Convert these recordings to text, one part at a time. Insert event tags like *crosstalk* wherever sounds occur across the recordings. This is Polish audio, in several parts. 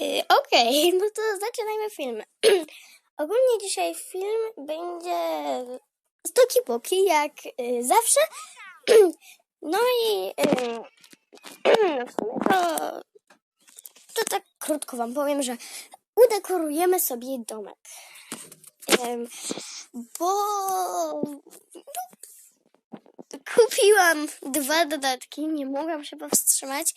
Y, Okej, *laughs* no to zaczynajmy film. *clears throat* Ogólnie dzisiaj film będzie z Toki Poki, jak y, zawsze. *clears throat* No i y, w sumie to, to tak krótko wam powiem, że udekorujemy sobie domek. Bo no, kupiłam dwa dodatki, nie mogłam się powstrzymać.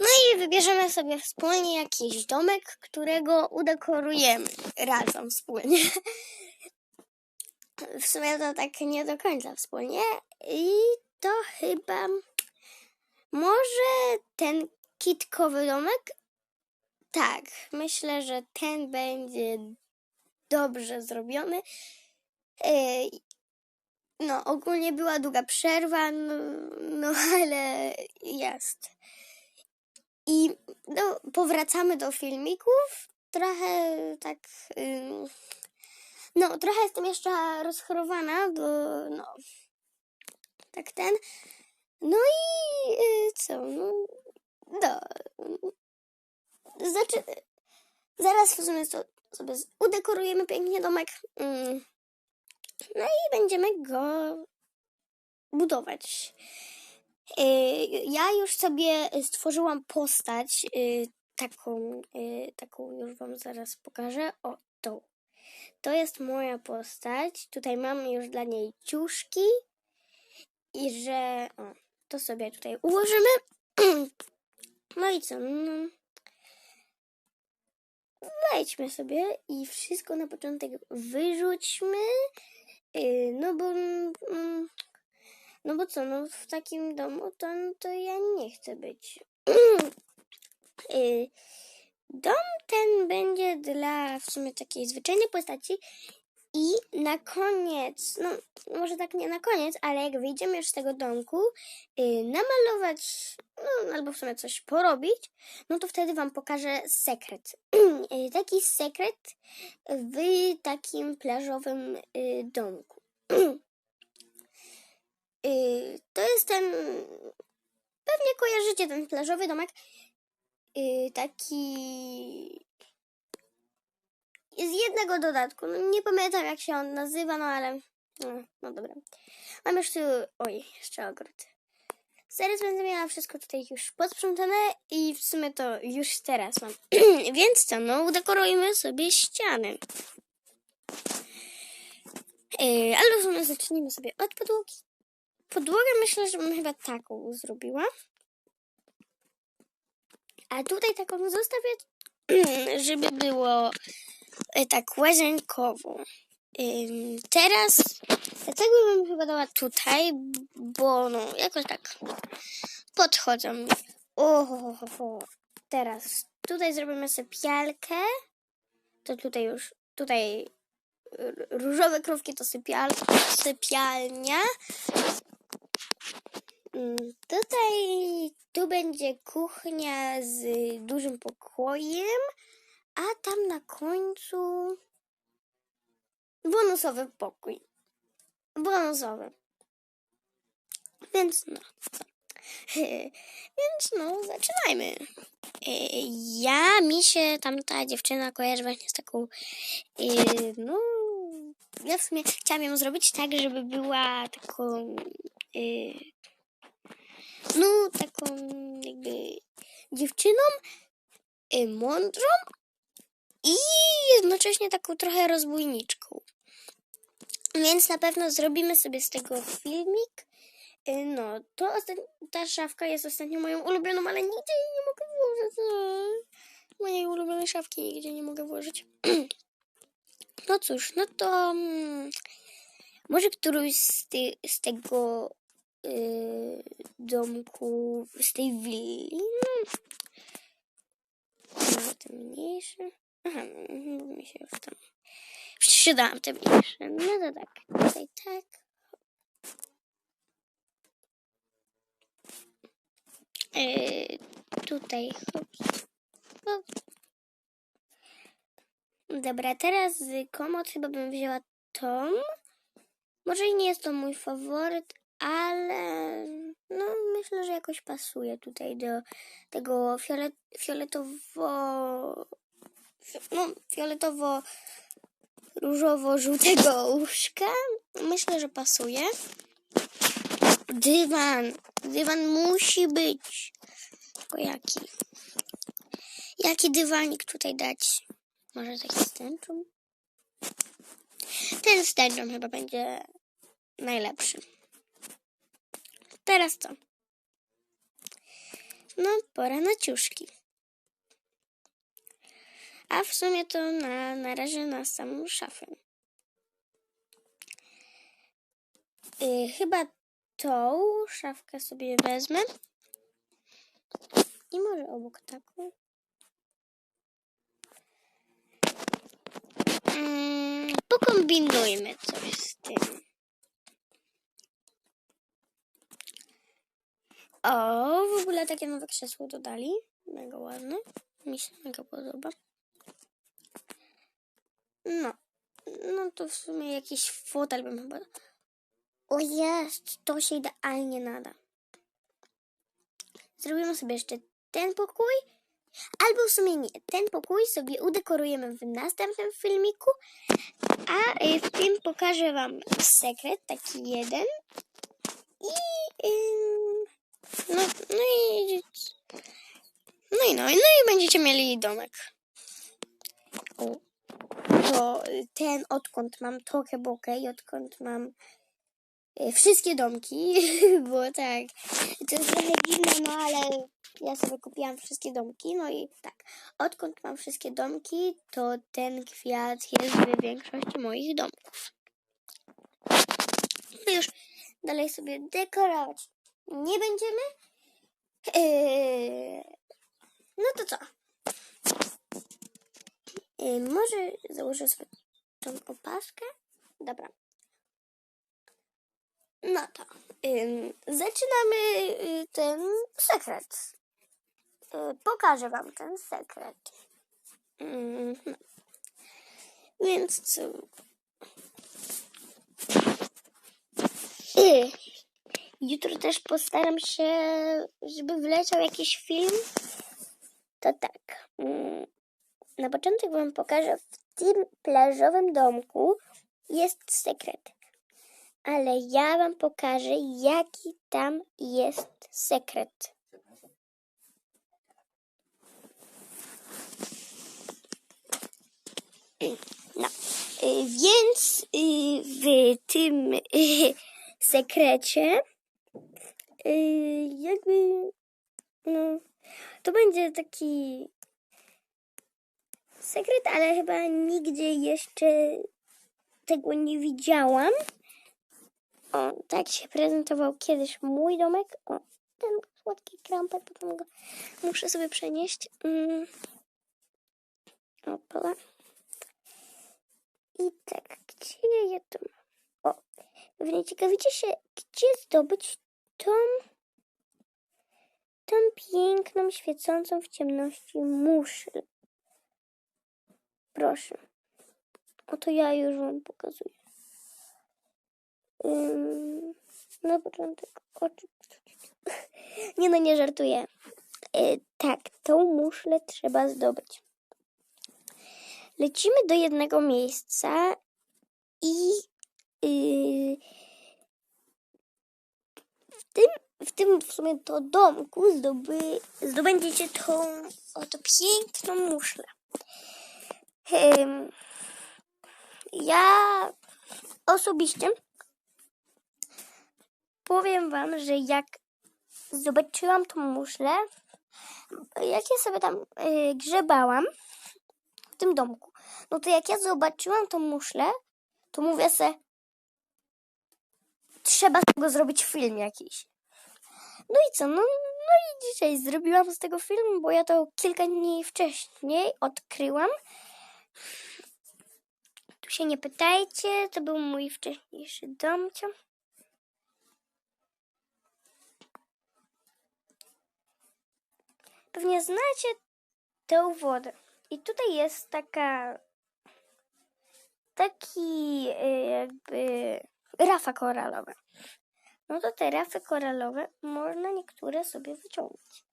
No i wybierzemy sobie wspólnie jakiś domek, którego udekorujemy razem wspólnie. W sumie to tak nie do końca wspólnie. I to chyba może ten kitkowy domek? Tak, myślę, że ten będzie dobrze zrobiony. Ej, No, ogólnie była długa przerwa, no, no ale jest. I no, powracamy do filmików. Trochę tak. no, trochę jestem jeszcze rozchorowana, bo no. Tak ten. No i y, co? No. no znaczy. Zaraz w sumie to sobie udekorujemy pięknie domek. No i będziemy go budować. Y, Ja już sobie stworzyłam postać y, taką, y, taką już wam zaraz pokażę. O, tą. To jest moja postać. Tutaj mam już dla niej ciuszki i że o, to sobie tutaj ułożymy. *clears throat* No i co? No, wejdźmy sobie i wszystko na początek wyrzućmy. No bo mm, no bo co, no w takim domu to, to ja nie chcę być. *clears throat* Y, Dom ten będzie dla w sumie takiej zwyczajnej postaci i na koniec, no może tak nie na koniec, ale jak wyjdziemy już z tego domku, y, namalować, no albo w sumie coś porobić, no to wtedy wam pokażę sekret. *clears throat* Y, Taki sekret w takim plażowym y, domku. Y, To jest ten. Pewnie kojarzycie ten plażowy domek. Y, Taki. Z jednego dodatku. No, nie pamiętam jak się on nazywa, no ale. No, no dobra. Mam już tu. Oj, jeszcze ogród. Zaraz będę miała wszystko tutaj już posprzątane i w sumie to już teraz mam. *clears throat* Więc co, no udekorujmy sobie ściany. Yy, ale w sumie zacznijmy sobie od podłogi. Podłogę myślę, że bym chyba taką zrobiła. A tutaj taką zostawię, *clears throat* żeby było e, tak łazienkowo. Ym, Teraz dlatego bym chyba dała tutaj, bo no jakoś tak podchodzą. Ohohoho. Teraz tutaj zrobimy sypialkę. To tutaj już, tutaj różowe krówki to sypial, sypialnia. Mm, Tutaj, tu będzie kuchnia z dużym pokojem, a tam na końcu bonusowy pokój. Bonusowy. Więc no. *laughs* Więc no, zaczynajmy. E, Ja, mi się tamta dziewczyna kojarzy właśnie z taką, e, no, ja w sumie chciałam ją zrobić tak, żeby była taką, e, no, taką jakby dziewczyną y, mądrą i jednocześnie taką trochę rozbójniczką. Więc na pewno zrobimy sobie z tego filmik. Y, No, to ta szafka jest ostatnio moją ulubioną, ale nigdzie jej nie mogę włożyć. No. Mojej ulubionej szafki nigdzie nie mogę włożyć. *clears throat* No cóż, no to mm, może któryś z, ty, z tego y, domku, z tej willi. No, może te mniejsze. Aha, bo mi się już tam. Przydałam te mniejsze. No to tak. Tutaj tak. Yy, tutaj. Dobra, teraz z komod chyba bym wzięła tą. Może i nie jest to mój faworyt, ale No, myślę, że jakoś pasuje tutaj do tego fiolet, fioletowo... fi- No, fioletowo różowo-żółtego łóżka. Myślę, że pasuje. Dywan. Dywan musi być. Tylko jaki? Jaki dywanik tutaj dać? Może taki z? Ten z chyba będzie najlepszy. Teraz co? No, pora na ciuszki. A w sumie to na, na razie na samą szafę. Y, chyba tą szafkę sobie wezmę. I może obok taką. Mm, pokombinujmy coś z tym. O, w ogóle takie nowe krzesło dodali. Mega ładne. Mi się mega podoba. No. No to w sumie jakiś fotel bym chyba... O jest, to się idealnie nada. Zrobimy sobie jeszcze ten pokój. Albo w sumie nie. Ten pokój sobie udekorujemy w następnym filmiku. A y, w tym pokażę wam sekret, taki jeden. I... ym, no, no i... No i no, no i będziecie mieli domek. O, to ten odkąd mam tokę bokę i odkąd mam y, wszystkie domki, *laughs* bo tak, to jest trochę dziwne, no ale ja sobie kupiłam wszystkie domki, no i tak, odkąd mam wszystkie domki, to ten kwiat jest w większości moich domków. No już dalej sobie dekorować nie będziemy. Yy, no to co? Yy, może założę sobie tą opaskę? Dobra. No to zaczynamy y, ten sekret. Y, pokażę wam ten sekret. No. Więc co? Jutro też postaram się, żeby wleciał jakiś film. To tak. mm, Na początek wam pokażę w tym plażowym domku jest sekret. Ale ja wam pokażę, jaki tam jest sekret. No, y, więc y, w tym y, *laughs* sekrecie jakby no to będzie taki sekret, ale chyba nigdzie jeszcze tego nie widziałam. O, tak się prezentował kiedyś mój domek. O, ten słodki krampet, potem go muszę sobie przenieść. Mm. Opala. I tak, gdzie ja to mam? O, pewnie ciekawicie się, gdzie zdobyć tą, tą piękną, świecącą w ciemności muszl. Proszę. Oto ja już wam pokazuję. Ym, na początek oczy. *laughs* Nie no, nie żartuję. E, tak, tą muszlę trzeba zdobyć. Lecimy do jednego miejsca i yy, tym, w tym w sumie to domku zdoby, zdobędziecie tą oto piękną muszlę. Ym, ja osobiście powiem wam, że jak zobaczyłam tą muszlę, jak ja sobie tam y, grzebałam w tym domku, no to jak ja zobaczyłam tą muszlę, to mówię se, trzeba z tego zrobić film jakiś. No i co, no, no i dzisiaj zrobiłam z tego film, bo ja to kilka dni wcześniej odkryłam. Tu się nie pytajcie, to był mój wcześniejszy domcio. Pewnie znacie tę wodę. I tutaj jest taka. Taki y, jakby rafa koralowa. no to te rafy koralowe można niektóre sobie wyciągnąć.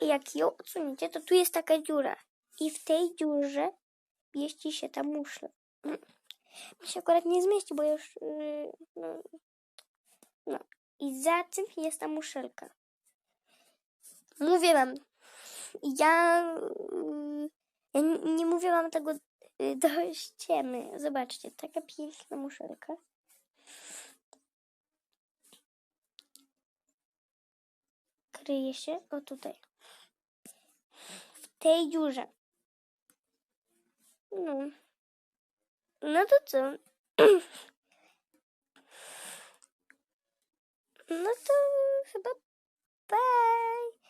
I jak ją odsuniecie, to tu jest taka dziura. I w tej dziurze mieści się ta muszla. *clears throat* Mi się akurat nie zmieści, bo już... Yy, no, no. I za tym jest ta muszelka. Mówię wam, ja, yy, ja nie mówię wam tego yy, do ściemy. Zobaczcie, taka piękna muszelka. Kryje się, o tutaj. W tej dziurze. No. No to co? *clears throat* No to chyba bye.